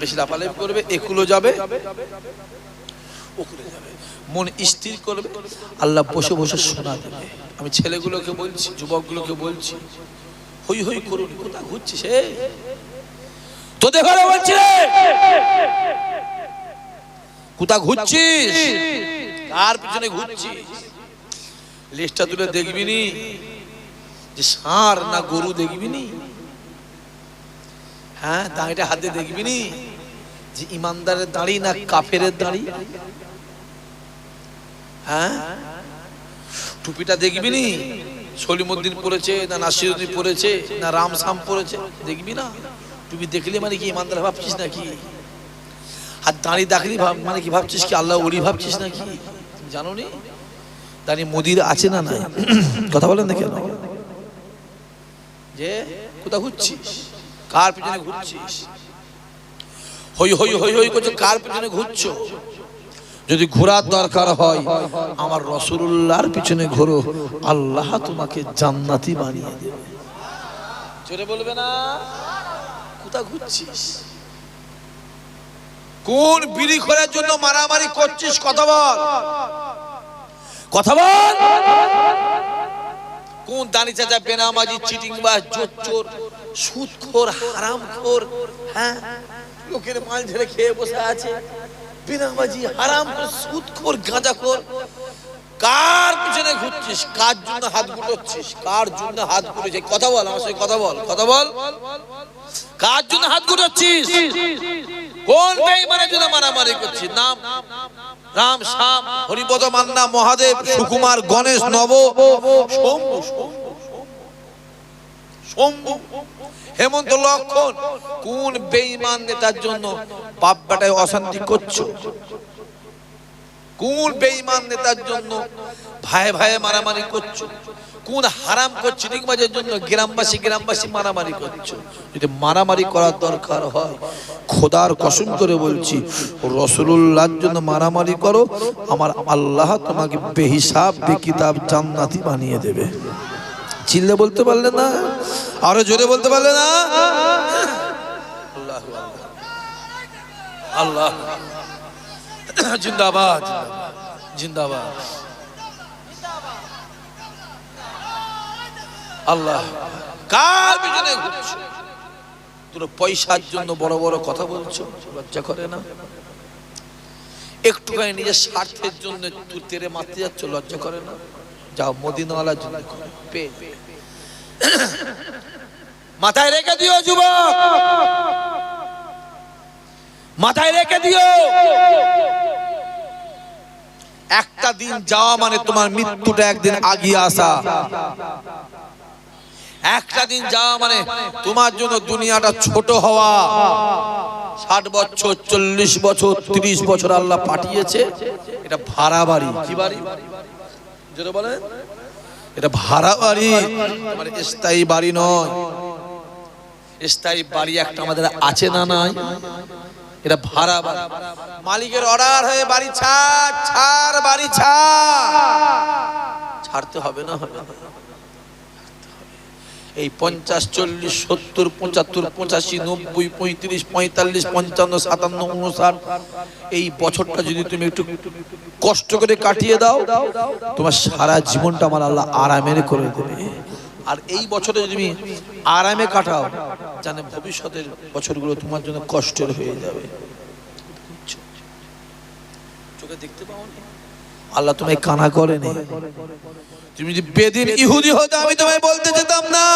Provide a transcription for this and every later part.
বেশি লাফালাফি করবে একুলো যাবে। মন স্থির করবে। আল্লাহ বসে বসে শোনা দেবে। আমি ছেলেগুলোকে বলছি, যুবকগুলোকে বলছি, হই হই, করুন কোথা ঘুরছিস সে তোদের ঘরে বলছি কোথা ঘুরছিস? কার পিছনে ঘুরছিস? লিস্টটা তুলে দেখবি নি। যে ষাঁড় না গরু দেখবি নি? হ্যাঁ দাঁড়িটা হাতে দেখবি নি? যে ইমানদারের দাঁড়ি না কাফেরের দাঁড়ি? হ্যাঁ? টুপিটা দেখবি নি? সলিমুদ্দিন পড়েছে না নাসিরুদ্দিন পড়েছে না রামসাম পড়েছে দেখবি না? টুপি দেখলে মানে কি ইমানদার ভাবছিস নাকি? আর দাঁড়ি দেখলি মানে কি ভাবছিস কি আল্লাহ ওলি ভাবছিস নাকি? জানো নি? দাঁড়িয়ে মোদির আছে না নাই? কথা বলেন না যে কোথা ঘুরছিস? কার পিছনে ঘুরছিস? হই হই হই হই করছ, কার পিছনে ঘুরছো? যদি ঘোরার দরকার হয়, আমার রসুল্লাহর পিছনে ঘোরো, আল্লাহ তোমাকে জান্নাতি বানিয়ে দেবে। জোরে বলবে না? কোথা ঘুরছিস? কোন বিড়ি খোরার জন্য মারামারি করছিস? কথা বল। কথা বল। কোন দানি চাচা বেনামাজি চিটিং বাজ জোর চোর সুদখোর, হারামখোর হ্যাঁ? লোকের মাল ঝেড়ে খেয়ে বসে আছে। বেনামাজি হারাম সুদখোর, গাঁজাখোর। কার পিছনে ঘুরছিস? কার জন্য হাত গুটোচ্ছিস? কার জন্য হাত গুটোছিস কথা বল, আমার সঙ্গে কথা বল কথা বল। কার জন্য হাত গুটোচ্ছিস? কোন বেঈমানের জন্য মারামারি করছিস? নাম, রাম, শ্যাম, হরিপদ, মান্না, মহাদেব, সুকুমার, গণেশ, নব শম্ভু শম্ভু। হেমন্ত লক্ষণ, কোন বেঈমান নেতার জন্য অশান্তি করছ? কোন বেঈমান নেতার জন্য ভাই ভাই মারামারি করছ? কোন হারাম করছ নিগমাজের জন্য গ্রামবাসী গ্রামবাসী মারামারি করছ? যদি মারামারি করার দরকার হয়, খোদার কসম করে বলছি রসুল্লাহর জন্য মারামারি করো, আমার আল্লাহ তোমাকে বেহিসাব, বেকিতাব জান্নাতি বানিয়ে দেবে। চিল্লে বলতে পারলে না? আরও জোরে বলতে পারলে না? আল্লাহ জিন্দাবাদ জিন্দাবাদ। আল্লাহ কার পিছনে ঘুরছো? তোর পয়সার জন্য বড় বড় কথা বলছো, লজ্জা করে না? একটুখানি নিজের স্বার্থের জন্য তুই তেরে মারতে যাচ্ছ, লজ্জা করে না? যাও। পে পে। মাথায় রেখে দিও, যুবক। মাথায় রেখে দিও। একটা দিন যাওয়া মানে তোমার মৃত্যুটা একদিন আগিয়ে আসা। একটা দিন যাওয়া মানে তোমার জন্য দুনিয়াটা ছোট হওয়া। ষাট বছর, চল্লিশ বছর, তিরিশ বছর আল্লাহ পাঠিয়েছে। এটা ভাড়া বাড়ি। বাড়ি? যেটা বলেন। এটা ভাড়া বাড়ি মানে স্থায়ী বাড়ি নয়। স্থায়ী বাড়ি একটা আমাদের আছে না নাই? এটা ভাড়া বাড়ি। মালিকের অর্ডার হয়ে বাড়ি ছাড় ছাড়, বাড়ি ছাড়। ছাড়তে হবে না। হবে। এই পঞ্চাশ, চল্লিশ, সত্তর, পঁচাত্তর, পঁচাশি, নব্বই, পঁয়ত্রিশ, পঁয়তাল্লিশ, পঞ্চান্ন, সাতান্ন উনষাট এই বছরটা যদি তুমি একটু কষ্ট করে কাটিয়ে দাও, তোমার সারা জীবনটা আমার আল্লাহ আরামের করে দেবে। আর এই বছরে যদি তুমি আরামে কাটাও, জানে ভবিষ্যতের বছরগুলো তোমার জন্য কষ্টের হয়ে যাবে। চোখে দেখতে পাও আল্লাহ তোমায় কানা করেনি। তুমি যদি বেদিন ইহুদি হতে, আমি তোমায় বলতে যেতাম না।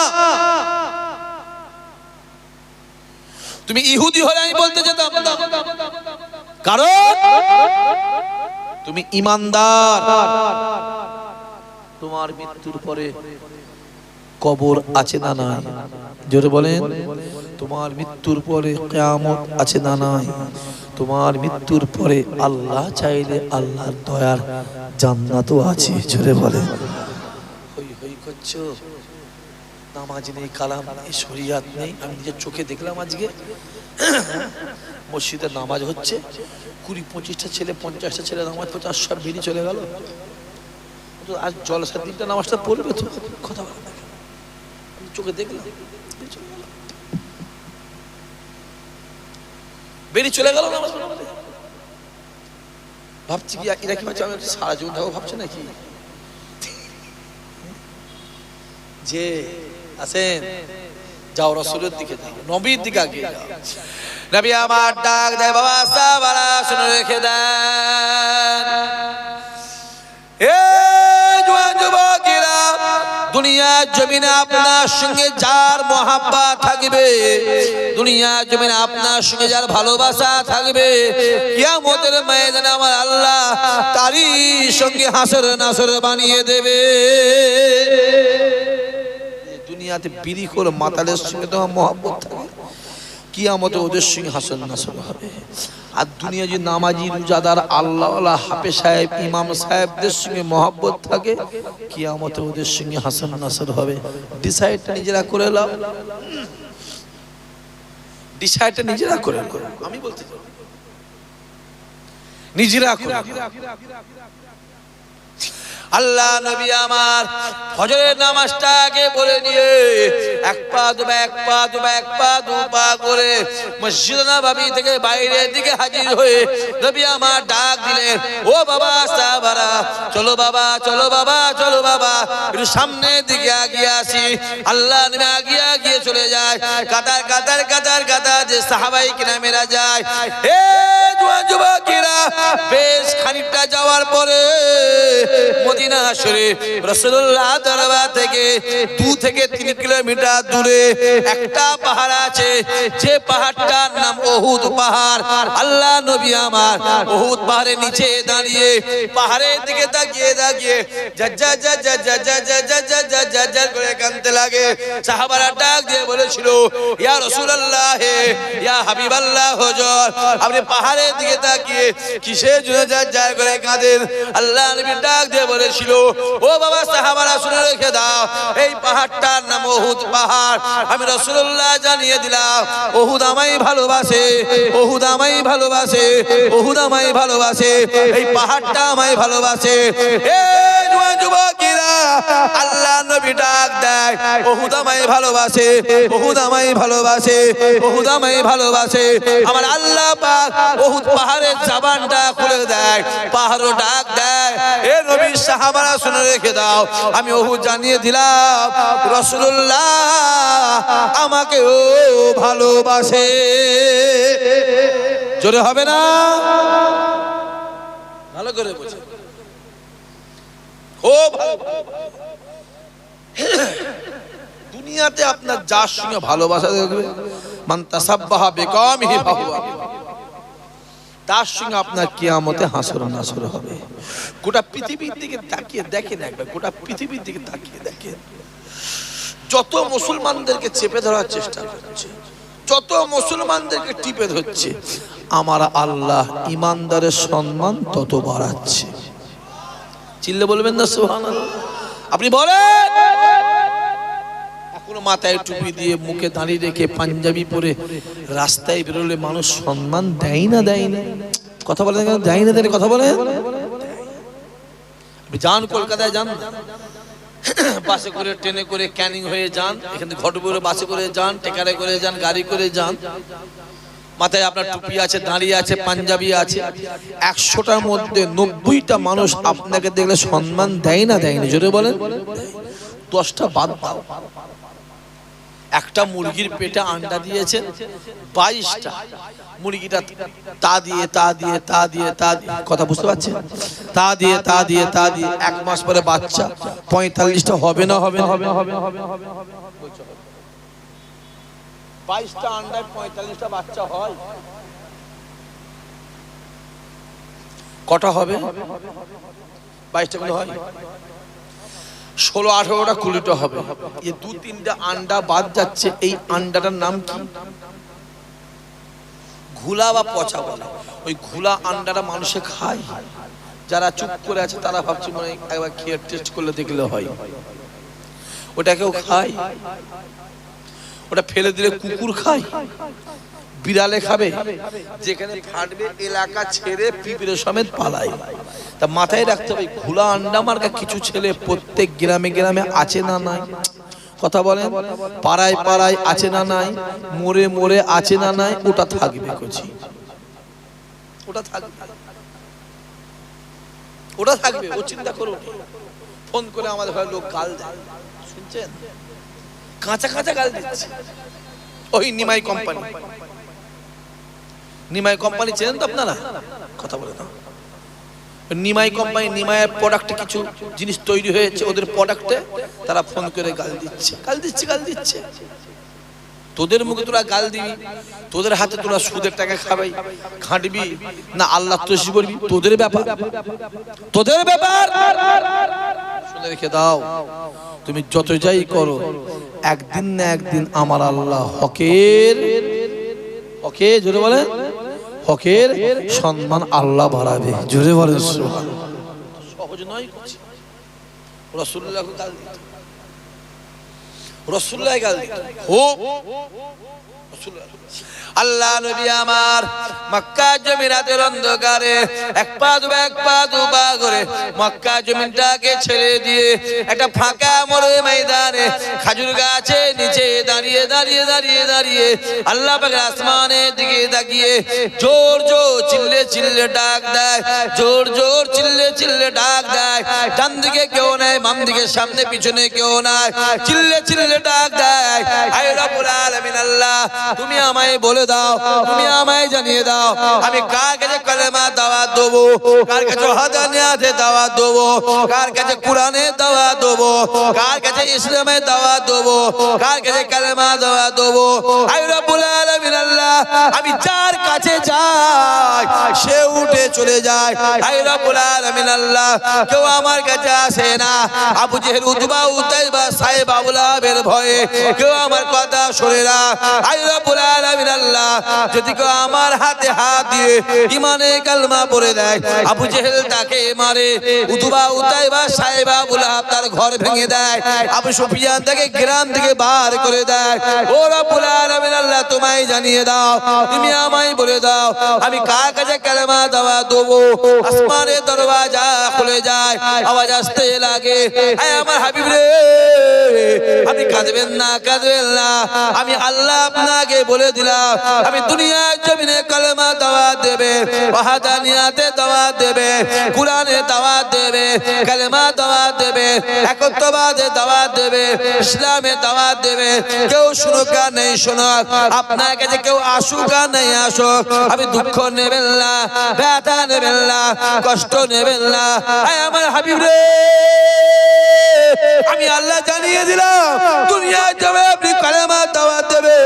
তুমি ইহুদি হলে আমি বলতে যেতাম না। কারণ তুমি ইমানদার। তোমার মৃত্যুর পরে কবর আছে না নাই? জোরে বলেন। তোমার মৃত্যুর পরে কেয়ামত আছে না নাই? তোমার মৃত্যুর পরে আল্লাহ চাইলে আল্লাহর দয়ার জান্নাতও আছে, জোরে বলেন হই হই, করছ? নামাজ নেই, কালাম নেই, শরিয়াত নেই। আমি নিজের চোখে দেখলাম আজকে। মসজিদে নামাজ হচ্ছে। কুড়ি পঁচিশটা ছেলে, পঞ্চাশটা ছেলে নামাজ পড়ছে আর সব বেরিয়ে চলে গেল। আজ জলসার দিনটা নামাজটা পড়বে তো? কথা বলে চোখে দেখলাম। বেরিয়ে চলে গেল। নামাজ পড়ে ভাবছি কি কি ভাবছে আমি সারা জীবন থাকব ভাবছে নাকি? যে, আছেন, যাও রসুলের দিকে যাও, নবীর দিকে আগে যাও। নবী আমার ডাক দেয়, বাবা সাবারা শুনে রেখে দেন। এ জোয়ান যুবকেরা দুনিয়ার জমিনে আপনার সঙ্গে যার মহাব্বা থাকবে, দুনিয়ার জমিনে আপনার সঙ্গে যার ভালোবাসা থাকবে, কিয়ামতের ময়দানে আমার আল্লাহ তারই সঙ্গে হাসর নাসর বানিয়ে দেবে। দুনিয়াতে বিড়ি করে মাতালের সঙ্গে তোমার মহাব্বত থাকে কিয়ামতে ওদের সঙ্গে হাসন নাসন হবে। আর দুনিয়া যে নামাজি, রোজাদার আল্লাহ হাফে সাহেব, ইমাম সাহেবদের সঙ্গে মহাব্বত থাকে, কিয়ামতে ওদের সঙ্গে হাসান নাসর হবে। ডিসাইডটা নিজেরা করে লাও। ডিসাইডটা নিজেরা করে আমি বলতে নিজেরা। আল্লাহ নবী আমার ফজরের নামাজটাকে বলে নিয়ে এক পা দুবা এক পা দুবা এক পা দু পা করে মসজিদ নববী থেকে বাইরের দিকে হাজির হয়ে নবী আমার ডাক দিলেন, ও বাবা, সাহাবারা, চলো বাবা চলো বাবা চলো বাবা, একটু সামনের দিকে আগিয়ে আসি। আল্লাহ নবী আগিয়ে আগিয়ে চলে যায়। কাতার কাতার কাতার কাতার যে সাহাবাই কিনা মেরা যায়। এ জোয়ান যুবকেরা, বেশ খানিকটা যাওয়ার পরে মদিনা শরীফ রাসূলুল্লাহ দরবার থেকে দু থেকে তিন কিলোমিটার দূরে একটা পাহাড় আছে যে পাহাড়টার নাম পাহাড় আল্লাহ নবী আমার পাহাড়ের নিচে দাঁড়িয়ে পাহাড়ের দিকে তাকিয়ে তাকিয়ে ইয়া ইয়া আল্লাহ নবী ডাক দিয়ে বলেছিল, ও বাবা, সাহাবারা শুনে রেখে দাও, এই পাহাড়টার নাম ওহুদ পাহাড়। আমি রাসূলুল্লাহ জানিয়ে দিলাম ওহুদ আমায় ভালোবাসে ওহুদ আমায় ভালোবাসে ওহুদ আমায় ভালোবাসে, এই পাহাড়টা আমায় ভালোবাসে। আল্লাহ নবী ডাক দেয় ভালোবাসে ভালোবাসে ভালোবাসে। আমার আল্লাহ পাক পাহাড়ের জবানটা খুলে দেয়, পাহাড়ও ডাক দেয় এ সাহাবারা শুনে রেখে দাও। আমি ওহুদ জানিয়ে দিলাম রসুল্লাহ আমাকে ও ভালোবাসে। জোরে হবে না? ভালো করে খুব দুনিয়াতে আপনার যার সঙ্গে ভালোবাসা দেখবে মান তাসাব্বাহা হি ফাহুয়া। তার সঙ্গে আপনার কিয়ামতে হাসর নাসর হবে। গোটা পৃথিবীর দিকে তাকিয়ে দেখেন একবার, গোটা পৃথিবীর দিকে তাকিয়ে দেখেন। যত মুসলমানদেরকে চেপে ধরার চেষ্টা করছে, যত মুসলমানদেরকে টিপে ধরছে, আমার আল্লাহ ইমানদারের সম্মান তত বাড়াচ্ছে। চিল্লে বলবেন না সোহান আপনি বলেন এখনও মাথায় টুপি দিয়ে মুখে দাঁড়িয়ে রেখে পাঞ্জাবি পরে রাস্তায় বেরোলে মানুষ সম্মান দেয় না দেয় না? কথা বলে দেয় না, দেয় কথা আপনি যান কলকাতায়, যান। বাসে করে, ট্রেনে করে, ক্যানিং হয়ে যান। এখান থেকে ঘটপুরে বাসে করে যান, টেকারে করে যান, গাড়ি করে যান। মাথায় আপনার টুপি আছে, দাঁড়িয়ে আছে, পাঞ্জাবি আছে। একশোটার মধ্যে নব্বইটা মানুষ আপনাকে দেখলে সম্মান দেয় না দেয়নি জোরে বলেন। দশটা বাদ দাও। একটা মুরগির পেটে আন্ডা দিয়েছে বাইশটা। মুরগিটা তা দিয়ে তা দিয়ে তা দিয়ে তা দিয়ে, কথা বুঝতে পারছেন? তা দিয়ে তা দিয়ে তা দিয়ে, এক মাস পরে বাচ্চা, পঁয়তাল্লিশটা হবে না হবে না, হবে হবে হবে হবে হবে বাইশটা আন্ডায় পঁয়তাল্লিশটা বাচ্চা হয়। কটা হবে? বাইশটা গুলো হয়? ষোলো, আঠারোটা কুড়িটা হবে। এ দু, তিনটা আন্ডা বাদ যাচ্ছে, এই আন্ডাটার নাম কি? ঘুলা বা পচা বলে। ওই ঘুলা আন্ডাটা মানুষে খায়। যারা চুপ করে আছে, তারা ভাবছে মানে একবার খেয়ে টেস্ট করলে দেখলে হয়। ওটাকেও খায়? ওটা ফেলে দিলে কুকুর খায়? বিড়ালে খাবে, যেখানে ফাটবে এলাকা ছেড়ে পিঁপড়ে সমেত পালায়। তা মাথায় রাখতে হবে, ঘোলা আন্ডা মার্কা কিছু ছেলে প্রত্যেক গ্রামে গ্রামে আছে না নাই? কথা বলেন, পাড়ায় পাড়ায় আছে না নাই? মোড়ে মোড়ে আছে না নাই? ওটা থাকবে কচি। ওটা থাকবে। ওটা থাকবে, ও চিন্তা করুন ফোন করে আমাদের ঘরে লোক গাল দেয়। শুনছেন? কাঁচা কাঁচা গাল দিচ্ছে। ওই নিমাই কোম্পানি নিমাই কোম্পানি চেনেন তো আপনারা? কথা বলে না নিমাই কোম্পানি, নিমাইয়ের প্রোডাক্টে কিছু জিনিস তৈরি হয়েছে, ওদের প্রোডাক্টে তারা ফোন করে গাল দিচ্ছে গাল দিচ্ছে গাল দিচ্ছে। তোদের মুখে তোরা গাল দিবি, তোদের হাতে তোরা সুদের টাকা খাবাই, খাঁটবি, না আল্লাহ তসি করবি, তোদের ব্যাপার। তোদের ব্যাপার। শুনে রেখে দাও, তুমি যত যাই করো, একদিন না একদিন আমার আল্লাহ হকের হকে জোরে বলেন। হকের সম্মান আল্লাহ বাড়াবে জোরে বলেন। সহজ নয় রসুল্লাহ রসুল্লাহ গাল আল্লাহ নবী আমার মক্কা জমিরাতের অন্ধকারে এক পা দুবা এক পা দুবা করে মক্কা জমিনটাকে ছেড়ে দিয়ে একটা ফাঁকা মরে ময়দানে খাজুর গাছে নিচে দাঁড়িয়ে দাঁড়িয়ে দাঁড়িয়ে দাঁড়িয়ে আল্লাহ পাকের আসমানের দিকে তাকিয়ে জোর জোর চিল্লে চিল্লে ডাক দেয়, জোর জোর চিল্লে চিল্লে ডাক দেয়। ডান দিকে কেউ নাই, বাম দিকে সামনে, পিছনে কেউ নাই, চিল্লে চিল্লে ডাক দেয়। আয় রব্বুল আলামিন আল্লাহ, তুমি আমায় বলে দাও, তুমি আমায় জানিয়ে দাও, আমি কার কাছে কালেমা দাওয়াত দেবো, কার কাছে হাদানিয়াতে দাওয়াত দেবো, কার কাছে কোরআনে দাওয়াত দেবো, কার কাছে ইসলামে দাওয়াত দেবো, কার কাছে কালেমা দাওয়াত দেবো। আই রব্বুল আল্লাহ, আমি যার কাছে যাই, সে উঠে চলে যায়। কেউ আমার কাছে আসে না। আবু জেহেল উতবা উতাইবা, সাহেব আবুল আবের ভয়ে কেউ আমার কথা শোনে না। আয় রব্বুল আলামিন আল্লাহ, যদি কেউ আমার হাতে হাত দিয়ে ইমানে কালমা পড়ে দেয়, আবু জেহেল তাকে মারে উতবা উতাইবা, সাহেব আবুল তার ঘর ভেঙে দেয়, আবু সুফিয়ান তাকে গ্রাম থেকে বার করে দেয়। ও রব্বুল আলামিন আল্লাহ, তোমায় জানিয়ে দাও, তুমি আমায় বলে দাও, আমি কার কাছে কালেমা দেওয়া দেবো? আসমানের দরওয়াজা খুলে যায়, আওয়াজ আসতে লাগে। আমার হাবিব রে, আপনি কাঁদবেন না কাঁদবেন না। আমি আল্লাহ আপনাকে বলে দিলাম, আমি দুনিয়ার জমিনে কালেমা দেওয়া দেবে ওয়াহাদানিয়াতে দেওয়া দেবে, কোরআনে দেওয়া দেবে, কালেমা দেওয়া দেবে, একত্ববাদে দেওয়া দেবে, ইসলামে দেওয়া দেবে। কেউ শুনুক আর নেই শুনুক আপনার কাছে কেউ আসুক আর নেই আসুক, আমি দুঃখ নেবেন না, ব্যথা নেবেন না, কষ্ট নেবেন না। আয় আমার হাবিব রে। আমি আল্লাহ জানিয়ে দিলাম দুনিয়া যাবে, আপনি কালেমা দাওয়াত দেবে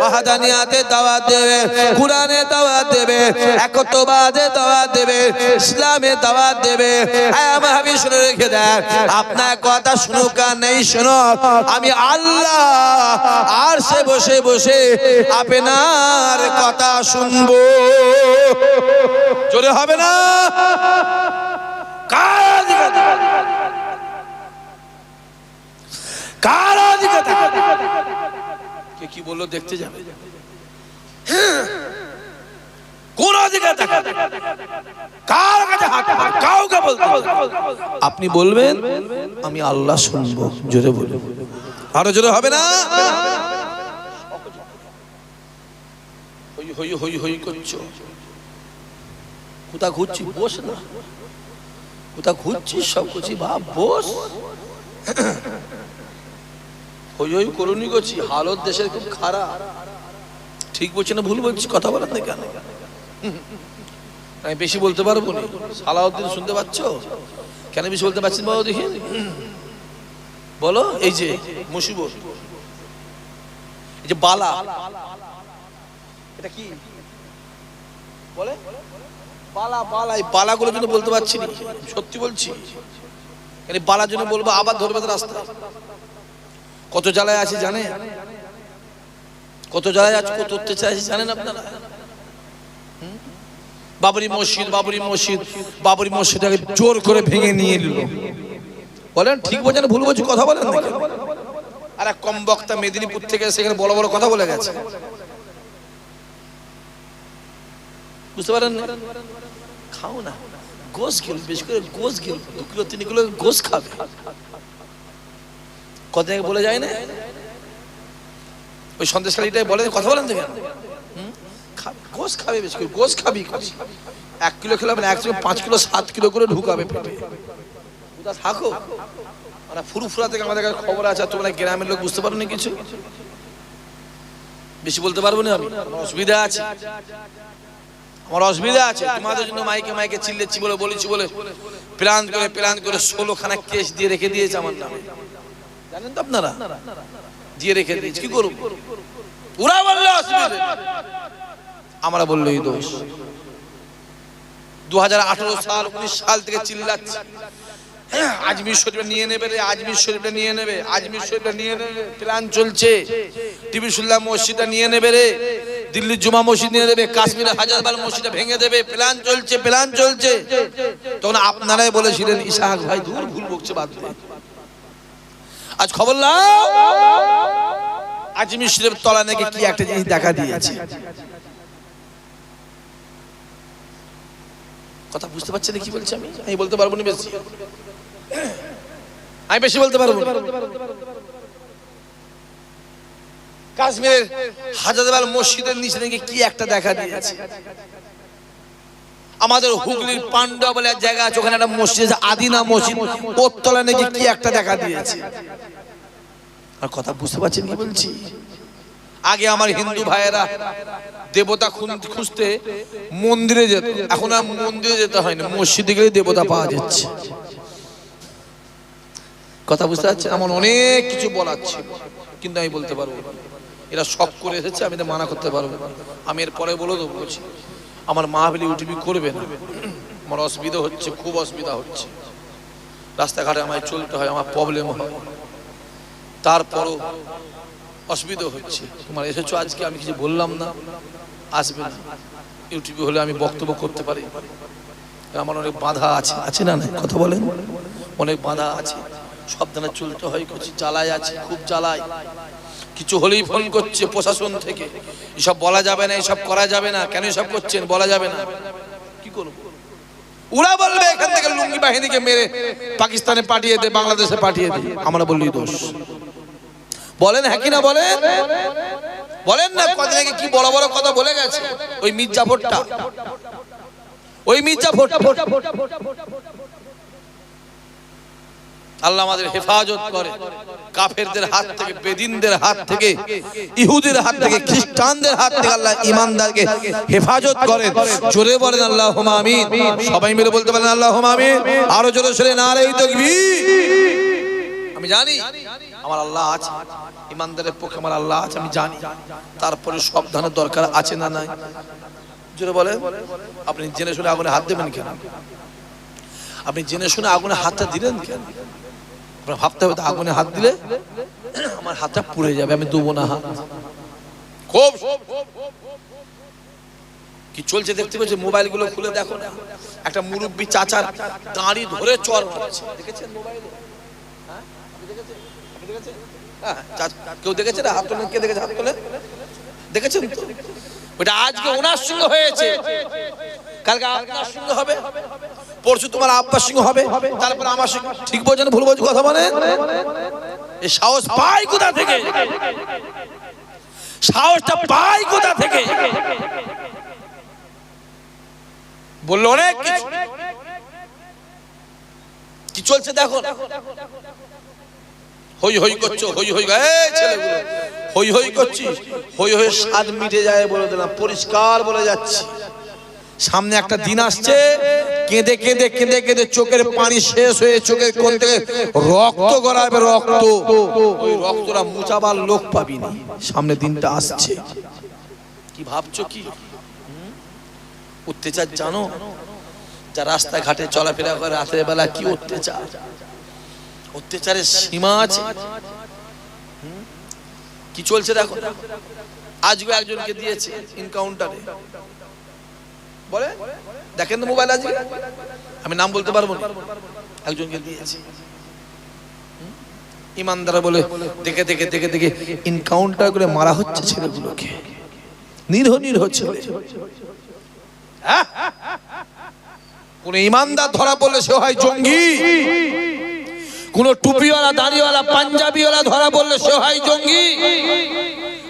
ওয়াহাদানিয়াতে দাওয়াত দেবে, কোরআনে দাওয়াত দেবে একত্ববাদে দাওয়াত দেবে, ইসলামে দাওয়াত দেবে। আয় আমার হাবিব, শুনে রেখে দেন, আপনার কথা শুনুক আর নেই শুনুক, আমি আল্লাহ আর সে বসে বসে আপনার কথা শুনব। জোরে হবে না? কার? কার কে বলল দেখতে যাবে। অধিকার কার কাছে হাত কাউকে বলতে। আপনি বলবেন, আমি আল্লাহ শুনব। জোরে বলব আরও জোরে হবে না? হই হই হই করছ। কোথা ঘুরছি? বস না। কোথা ঘুরছিস সব করছি। বাপ বস। হই হই করুনি করছি। হালত দেশের খুব খারাপ। ঠিক বলছি না, ভুল বলছি? কথা বলার না কেন আমি বেশি বলতে পারব না। সালাউদ্দিন, শুনতে পাচ্ছ? কেন বেশি বলতে পারছেন বাবা দেখি? বলো, এই যে মুসিবত এই যে বালা। এটা কি? বলে? বালা বালা, এই বালাগুলোর জন্য বলতে পারছি না। সত্যি বলছি? বালার জন্য বলব, আবার ধরবে রাস্তা। কত জ্বালায় আছে জানে কত জ্বালায় আছে, কত অত্যাচার আছে জানেন আপনারা? বাবরি মসজিদ বাবরি মসজিদ, বাবরি মসজিদটাকে জোর করে ভেঙে নিয়ে নিল বলেন, ঠিক বলছেন, ভুল বলছি, কথা বলেন? আর এক কম বক্তা মেদিনীপুর থেকে সেখানে বড় বড় কথা বলে গেছে। বুঝতে পারেন? খাও না। গোস গেল, বেশি করে গোস গেল। দু কিলো তিন কিলো গোস খাবে। কথা বলে যায় না? ওই সন্দেশকালীটাই বলে, কথা বলেন তো কেন। গোস খাবে বেশি করে, গোস খাবি এক কিলো খেলে হবে না একসঙ্গে পাঁচ কিলো, সাত কিলো করে ঢুকাবে পেটে। থাকো মানে ফুরুফুরা থেকে আমাদের কাছে খবর আছে তোমরা গ্রামের লোক বুঝতে পারো না কিছু? বেশি বলতে পারব না আমি? অসুবিধা আছে? আমার অসুবিধা আছে। তোমাদের জন্য মাইকে মাইকে চিল্লেছি বলে, বলেছি বলে। প্ল্যান করে প্ল্যান করে ষোলো খানা কেস দিয়ে রেখে দিয়েছে আমার নামে। জানেন তো আপনারা? দিয়ে রেখে দিয়েছি। কি করব? ওরা বলল আমরা বলল, এই দোষ। দু হাজার আঠারো সাল, উনিশ সাল থেকে চিল্লাচ্ছে। হ্যাঁ, আজমির শরীফে নিয়ে নেবে রে আজমির শরীফে নিয়ে নেবে আজমির শরীফে নিয়ে নেবে। প্ল্যান চলছে। টিভি শুনলাম মসজিদটা নিয়ে নেবে রে দিল্লির জুমা মসজিদ নিয়ে নেবে কাশ্মীরের হাজারবার মসজিদটা ভেঙে দেবে। প্ল্যান চলছে প্ল্যান চলছে। তখন আপনারাই বলেছিলেন ইসাহাক ভাই দূর ভুল বকছে বাদ। আজ খবর লাও। আজমির শরীফ তলা নাকি কি একটা জিনিস দেখা দিয়েছে। কথা বুঝতে পারছেন কি বলছি আমি? আমি বলতে পারব না বেশি। আমি বেশি বলতে পারব কাশ্মীরের হাজারবার মসজিদের নিচে নাকি কি একটা দেখা দিয়েছে? আমাদের হুগলির পান্ডা বলে এক জায়গা আছে, ওখানে একটা মসজিদ আদিনা মসজিদ। ওর নাকি কি একটা দেখা দিয়েছে? আর কথা বুঝতে পারছেন কি বলছি? আগে আমার হিন্দু ভাইয়েরা দেবতা খুঁজতে মন্দিরে যেত, এখন আর মন্দিরে যেতে হয় না, মসজিদে গেলে দেবতা পাওয়া যাচ্ছে। কথা বুঝতে পারছেন আমার অনেক কিছু বলার ছিল। কিন্তু আমি বলতে পারব। এরা সব করে এসেছে, আমি মানা করতে পারব। আমি এর পরে বলে দেবো বলছি, আমার মা বলে ইউটিউবি করবে না। আমার অসুবিধা হচ্ছে, খুব অসুবিধা হচ্ছে। রাস্তাঘাটে আমায় চলতে হয়, আমার প্রবলেম হয়। তারপরও অসুবিধা হচ্ছে। তোমার এসেছ আজকে, আমি কিছু বললাম না। আসবে না। ইউটিউবে হলে আমি বক্তব্য করতে পারি। আমার অনেক বাধা আছে। আছে না না কথা বলেন। অনেক বাধা আছে। সাবধানে চলতে হয় কিছু জ্বালায় আছে, খুব জ্বালায়। কিছু হলেই ফোন করছে প্রশাসন থেকে। এসব বলা যাবে না, এসব করা যাবে না। কেন এসব করছেন? বলা যাবে না। কি করব? ওরা বলবে, এখান থেকে লুঙ্গি বাহিনীকে মেরে পাকিস্তানে পাঠিয়ে দে, বাংলাদেশে পাঠিয়ে দে। আমরা বললি দোষ। বলেন হ্যাঁ কিনা বলেন? বলেন না কদিন আগে কি বড় বড় কথা বলে গেছে? ওই মির্জাফরটা। ওই মির্জাফরটা। আল্লাহ আমাদের হেফাজত করে। কাফেরদের হাত থেকে, বেদিনদের হাত থেকে, ইহুদের হাত থেকে, খ্রিস্টানদের হাত থেকে আল্লাহ ইমানদারকে হেফাজত করেন। জোরে বলেন আল্লাহ আমিন। সবাই মিলে বলতে পারেন আল্লাহ আমিন। আরও জোরে সরে না রে আমি জানি, আমার আল্লাহ আছে। ইমানদারের পক্ষে আমার আল্লাহ আছে, আমি জানি। তারপরে সব ধরনের দরকার আছে না নাই? জোরে বলেন। আপনি জেনে শুনে আগুনে হাত দেবেন কেন? আপনি জেনে শুনে আগুনে হাতটা দিলেন কেন? আপনার ভাবতে হবে আগুনে হাত দিলে আমার হাতটা পুড়ে যাবে আমি দেবো না হাত। খুব কি চলছে দেখতে পাচ্ছি মোবাইলগুলো খুলে দেখো না। একটা মুরব্বী চাচার দাঁড়ি ধরে চর দেখেছেন হ্যাঁ? হ্যাঁ, কেউ দেখেছে না? হাত তোলেন কে দেখেছে? হাত তোলেন? দেখেছেন ওটা আজকে ওনার সঙ্গে হয়েছে। কালকে আপনার সঙ্গে হবে। পরশু তোমার আব্বার সঙ্গে হবে, তারপর আমার সঙ্গে ঠিক বোঝেন ভুল বোঝ কথা এই সাহস পাই কোথা থেকে? সাহসটা পাই কোথা থেকে? বলল অনেক। কি চলছে দেখো? হই হই করছ, হই হই ছেলেগুলো, হই হই করছিস হই হই স্বাদ মিটে যায় বলে দিলাম, পরিষ্কার বলে যাচ্ছি। সামনে একটা দিন আসছে। কেঁদে কেঁদে কেঁদে কেঁদে চোখের পানি শেষ হয়ে চোখের কোন থেকে রক্ত গড়াবে রক্ত। ওই রক্তটা মুচাবার লোক পাবি না। সামনে দিনটা আসছে। কি ভাবছ কি? অত্যাচার জানো? যা রাস্তাঘাটে চলাফেরা করে রাতের বেলা কি অত্যাচার? অত্যাচারের সীমা আছে? কি চলছে দেখো? আজকে একজনকে দিয়েছে ইনকাউন্টারে বলে? দেখেন তো মোবাইল আজকে। আমি নাম বলতে পারব একজনকে দিয়েছে? ইমানদারা বলে, দেখে দেখে দেখে দেখে ইনকাউন্টার করে মারা হচ্ছে ছেলেগুলোকে। নিরহ নিরহ ছেলে। হ্যাঁ? কোন ইমানদার ধরা পড়লে সে হয় জঙ্গি। কোন টুপিওয়ালা, দাড়িওয়ালা, পাঞ্জাবিওয়ালা ধরা পড়লে সে হয় জঙ্গি।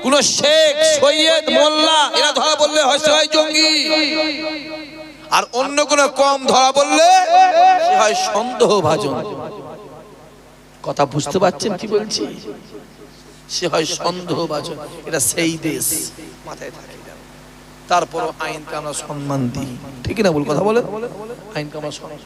কোন শেখ, সৈয়দ, মোল্লা, এরা ধরা বললে হয় সে হয় জঙ্গি। আর অন্য কোন কম ধরা বললে সে হয় সন্দেহ ভাজন কথা বুঝতে পারছেন কি বলছি? সে হয় সন্দেহ ভাজন এটা সেই দেশ। মাথায় থাকে তারপর আইনকে আমরা সম্মান দিই। ঠিক না বল কথা বলে আইনকে আমরা সম্মান